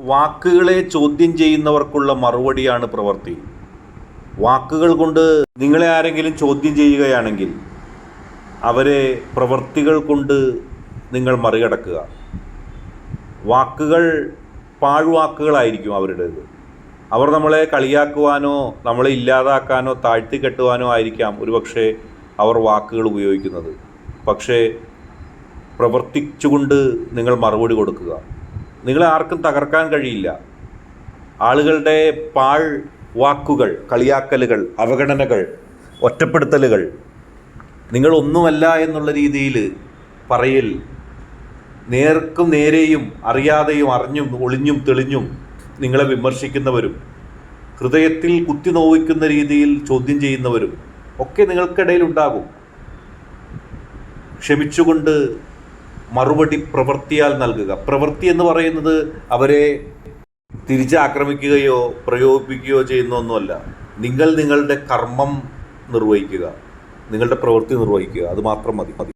വാക്കുകളെ ചോദ്യം ചെയ്യുന്നവർക്കുള്ള മറുപടിയാണ് പ്രവൃത്തി. വാക്കുകൾ കൊണ്ട് നിങ്ങളെ ആരെങ്കിലും ചോദ്യം ചെയ്യുകയാണെങ്കിൽ അവരെ പ്രവൃത്തികൾ കൊണ്ട് നിങ്ങൾ മറികടക്കുക. വാക്കുകൾ പാഴ്വാക്കുകളായിരിക്കും അവരുടേത്. അവർ നമ്മളെ കളിയാക്കുവാനോ നമ്മളെ ഇല്ലാതാക്കാനോ താഴ്ത്തി കെട്ടുവാനോ ആയിരിക്കാം ഒരുപക്ഷെ അവർ വാക്കുകൾ ഉപയോഗിക്കുന്നത്. പക്ഷേ പ്രവർത്തിച്ചുകൊണ്ട് നിങ്ങൾ മറുപടി കൊടുക്കുക. നിങ്ങളെ ആർക്കും തകർക്കാൻ കഴിയില്ല. ആളുകളുടെ പാൾ വാക്കുകൾ കളിയാക്കലുകൾ അവഗണനകൾ ഒറ്റപ്പെടുത്തലുകൾ നിങ്ങളൊന്നുമല്ല എന്നുള്ള രീതിയിൽ പറയൽ നേർക്കും നേരെയും അറിയാതെയും അറിഞ്ഞും ഒളിഞ്ഞും തെളിഞ്ഞും നിങ്ങളെ വിമർശിക്കുന്നവരും ഹൃദയത്തിൽ കുത്തി നോവിക്കുന്ന രീതിയിൽ ചോദ്യം ചെയ്യുന്നവരും ഒക്കെ നിങ്ങൾക്കിടയിൽ ഉണ്ടാകും. ക്ഷമിച്ചുകൊണ്ട് മറുപടി പ്രവൃത്തിയാൽ നൽകുക. പ്രവൃത്തി എന്ന് പറയുന്നത് അവരെ തിരിച്ചാക്രമിക്കുകയോ പ്രയോഗിപ്പിക്കുകയോ ചെയ്യുന്ന ഒന്നുമല്ല നിങ്ങൾ നിങ്ങളുടെ കർമ്മം നിർവഹിക്കുക. നിങ്ങളുടെ പ്രവൃത്തി നിർവഹിക്കുക. അത് മാത്രം മതി മതി.